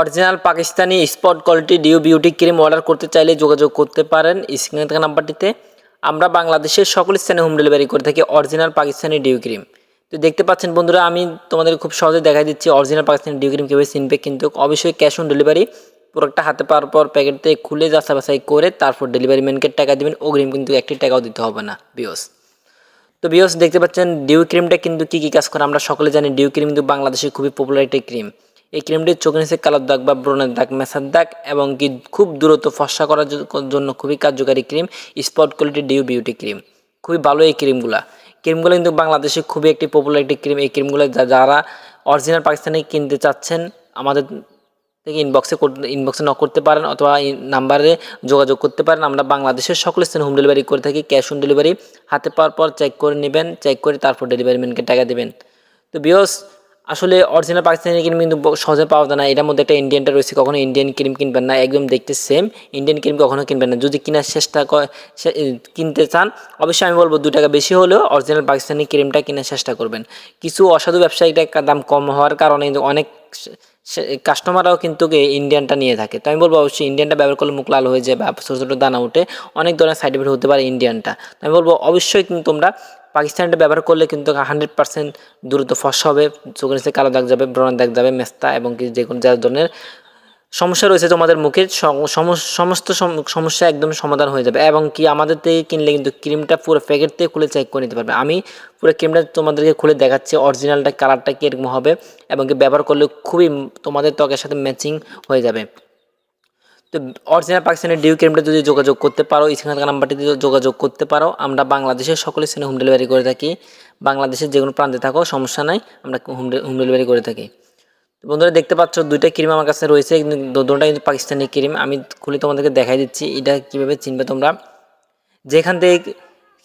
Original Pakistani spot quality dew beauty cream order করতে চাইলে যোগাযোগ করতে পারেন। স্ক্রিনে থাকা নাম্বারটিতে আমরা বাংলাদেশের সকল স্থানে হোম ডেলিভারি করে থাকি অরিজিনাল পাকিস্তানি ডিও ক্রিম। তো দেখতে পাচ্ছেন বন্ধুরা, আমি তোমাদের খুব সহজে দেখাই দিচ্ছি অরিজিনাল পাকিস্তানি ডিও ক্রিম কীভাবে চিনবে কিন্তু অবশ্যই ক্যাশ অন ডেলিভারি। প্রোডাক্টটা হাতে পাওয়ার পর প্যাকেট থেকে খুলে যাচাই বাছাই করে তারপর ডেলিভারি ম্যানকে টাকা দেবেন। অগ্রিম কিন্তু একটি টাকাও দিতে হবে না বিওস তো বিওস দেখতে পাচ্ছেন ডিউ ক্রিমটা কিন্তু কী কী কাজ করে আমরা সকলে জানি ডিউ ক্রিম কিন্তু বাংলাদেশে খুবই পপুলার একটি ক্রিম। এই ক্রিমটি চোখের নিচে কালো দাগ বা ব্রণের দাগ মেসার দাগ এবং কি খুব দ্রুত ফর্সা করার জন্য খুবই কার্যকারী cream spot quality dew beauty cream. খুবই ভালো এই ক্রিমগুলা। ক্রিমগুলো কিন্তু বাংলাদেশে খুবই একটি পপুলার একটি ক্রিম। এই ক্রিমগুলো যারা অরিজিনাল পাকিস্তানি কিনতে চাচ্ছেন, আমাদের থেকে ইনবক্সে ইনবক্সে নক করতে পারেন অথবা নাম্বারে যোগাযোগ করতে পারেন। আমরা বাংলাদেশের সকল স্থানে হোম ডেলিভারি করে থাকি। ক্যাশ অন ডেলিভারি হাতে পাওয়ার পর চেক করে নেবেন চেক করে তারপর ডেলিভারি ম্যানকে টাকা দেবেন। তো বিয়স আসলে অরিজিনাল পাকিস্তানি ক্রিম কিন্তু সহজে পাওয়া যায় না। এটার মধ্যে একটা ইন্ডিয়ানটা রয়েছে, কখনো ইন্ডিয়ান ক্রিম কিনবেন না, একদম দেখতে সেম ইন্ডিয়ান ক্রিম কখনো কিনবেন না। যদি কেনার চেষ্টা কিনতে চান, অবশ্যই আমি বলব দু টাকা বেশি হলেও অরিজিনাল পাকিস্তানি ক্রিমটা কেনার চেষ্টা করবেন। কিছু অসাধু ব্যবসায়ীটা দাম কম হওয়ার কারণে অনেক কাস্টমাররাও কিন্তু ইন্ডিয়ানটা নিয়ে থাকে। তো আমি বলব অবশ্যই ইন্ডিয়ানটা ব্যবহার করলে মুখ লাল হয়ে যায় বা ছোটো ছোটো দানা উঠে। অনেক ধরনের সাইড এফেক্ট হতে পারে ইন্ডিয়ানটা আমি বলব অবশ্যই কিন্তু তোমরা পাকিস্তানটা ব্যবহার করলে কিন্তু হান্ড্রেড পার্সেন্ট দ্রুত ফস হবে, চোখের নিচে কালো দাগ যাবে ব্রণের দাগ যাবে, মেস্তা এবং কি যে কোনো যা ধরনের সমস্যা রয়েছে তোমাদের মুখের সম- সম- সমস্ত সম- সমস্যা একদম সমাধান হয়ে যাবে এবং কি আমাদের থেকে কিনলে কিন্তু ক্রিমটা পুরো প্যাকেট থেকে খুলে চেক করে নিতে পারবে। আমি পুরো ক্রিমটা তোমাদেরকে খুলে দেখাচ্ছি অরিজিনালটা কালারটা কীরকম হবে এবং কি ব্যবহার করলে খুবই তোমাদের ত্বকের সাথে ম্যাচিং হয়ে যাবে। তো অরিজিনাল পাকিস্তানের ডিউ ক্রিমটা যদি যোগাযোগ করতে পারো থাকা নাম্বারটিতে যোগাযোগ করতে পারো, আমরা বাংলাদেশের সকলের স্থানে হোম ডেলিভারি করে থাকি। বাংলাদেশের যে কোনো প্রান্তে থাকো, সমস্যা নাই, আমরা হোম হোম ডেলিভারি করে থাকি। বন্ধুরা, দেখতে পাচ্ছ দুইটা ক্রিম আমার কাছে রয়েছে দুটোটা কিন্তু পাকিস্তানি ক্রিম। আমি খুলে তোমাদেরকে দেখাই দিচ্ছি, এটা কীভাবে চিনবে তোমরা। যেখান থেকে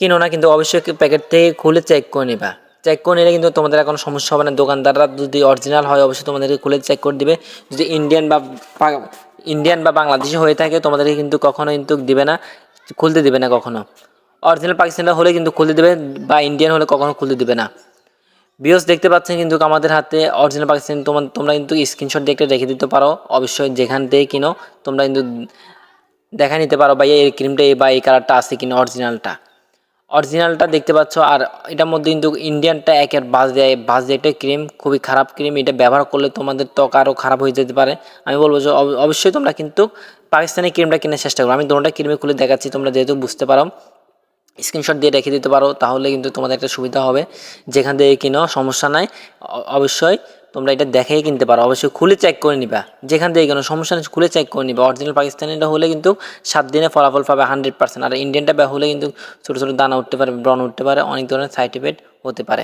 কিনো না, কিন্তু অবশ্যই প্যাকেট থেকে খুলে চেক করে নেবা। চেক করে নিলে কিন্তু তোমাদের কোনো সমস্যা হবে না। দোকানদাররা যদি অরিজিনাল হয়, অবশ্যই তোমাদেরকে খুলে চেক করে দিবে। যদি ইন্ডিয়ান বা ইন্ডিয়ান বা বাংলাদেশি হয়ে থাকে, তোমাদেরকে কিন্তু কখনো কিন্তু দিবে না, খুলতে দিবে না কখনো। অরিজিনাল পাকিস্তানি হলে কিন্তু খুলতে দেবে বা ইন্ডিয়ান হলে কখনো খুলতে দিবে না। বিয়স দেখতে পাচ্ছেন কিন্তু আমাদের হাতে অরিজিনাল পাকিস্তানি তোমার তোমরা কিন্তু স্ক্রিনশট একটা রেখে দিতে পারো। অবশ্যই যেখান থেকে কিনো, তোমরা কিন্তু দেখা নিতে পারো বা এই ক্রিমটা বা এই কালারটা আছে কিনা অরিজিনালটা অরিজিনালটা দেখতে পাচ্ছ, আর এটার মধ্যে কিন্তু ইন্ডিয়ানটা একের বাজ দেয়। বাজ দেয় ক্রিম, খুবই খারাপ ক্রিম, এটা ব্যবহার করলে তোমাদের ত্বক আরও খারাপ হয়ে যেতে পারে। আমি বলব যে অব- অবশ্যই তোমরা কিন্তু পাকিস্তানি ক্রিমটা কেনার চেষ্টা করো। আমি দুটোটা ক্রিমে খুলে দেখাচ্ছি, তোমরা যেহেতু বুঝতে পারো। স্ক্রিনশট দিয়ে রেখে দিতে পারো, তাহলে কিন্তু তোমাদের একটা সুবিধা হবে। যেখান থেকে কিনো, সমস্যা নাই। অবশ্যই তোমরা এটা দেখেই কিনতে পারো। অবশ্যই খুলে চেক করে নিবা। যেখান থেকে কেনো সমস্যা নেই, খুলে চেক করে নিবা। অরিজিনাল পাকিস্তানিটা হলে কিন্তু সাত দিনে ফলাফল পাবে হান্ড্রেড পার্সেন্ট আর ইন্ডিয়ানটা হলে কিন্তু ছোটো ছোটো দানা উঠতে পারে, ব্রণ উঠতে পারে, অনেক ধরনের সাইড এফেক্ট হতে পারে।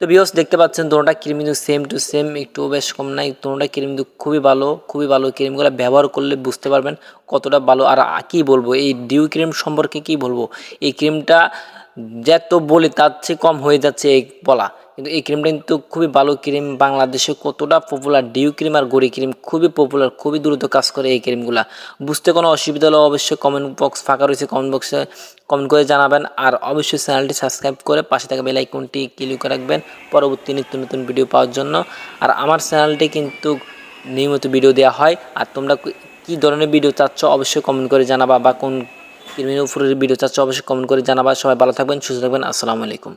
তো বিয়স দেখতে পাচ্ছেন, দোনোটা ক্রিম কিন্তু সেম টু সেম একটু বেশ কম নাই। দুটোটা ক্রিম কিন্তু খুবই ভালো খুবই ভালো ক্রিমগুলো ব্যবহার করলে বুঝতে পারবেন কতটা ভালো আর কি বলব? এই ডিউ ক্রিম সম্পর্কে কি বলব? এই ক্রিমটা যত বলি তার চেয়ে কম হয়ে যাচ্ছে এই বলা। কিন্তু এই ক্রিমটা কিন্তু খুবই ভালো ক্রিম বাংলাদেশে কতটা পপুলার ডিউ ক্রিম আর গড়ি ক্রিম খুবই পপুলার খুবই দ্রুত কাজ করে এই ক্রিমগুলা বুঝতে কোনো অসুবিধা হলে অবশ্যই কমেন্ট বক্স ফাঁকা রয়েছে কমেন্ট বক্সে কমেন্ট করে জানাবেন। আর অবশ্যই চ্যানেলটি সাবস্ক্রাইব করে পাশে থাকা বেল আইকনটি ক্লিক করে রাখবেন পরবর্তী নিত্য নতুন ভিডিও পাওয়ার জন্য। আর আমার চ্যানেলটি কিন্তু নিয়মিত ভিডিও দেওয়া হয়। আর তোমরা কী ধরনের ভিডিও চাচ্ছ অবশ্যই কমেন্ট করে জানাবা বা কোন ক্রিমিনের উপরের ভিডিও চাচ্ছ অবশ্যই কমেন্ট করে জানাবা। সবাই ভালো থাকবেন, সুস্থ থাকবেন, আসসালামু আলাইকুম।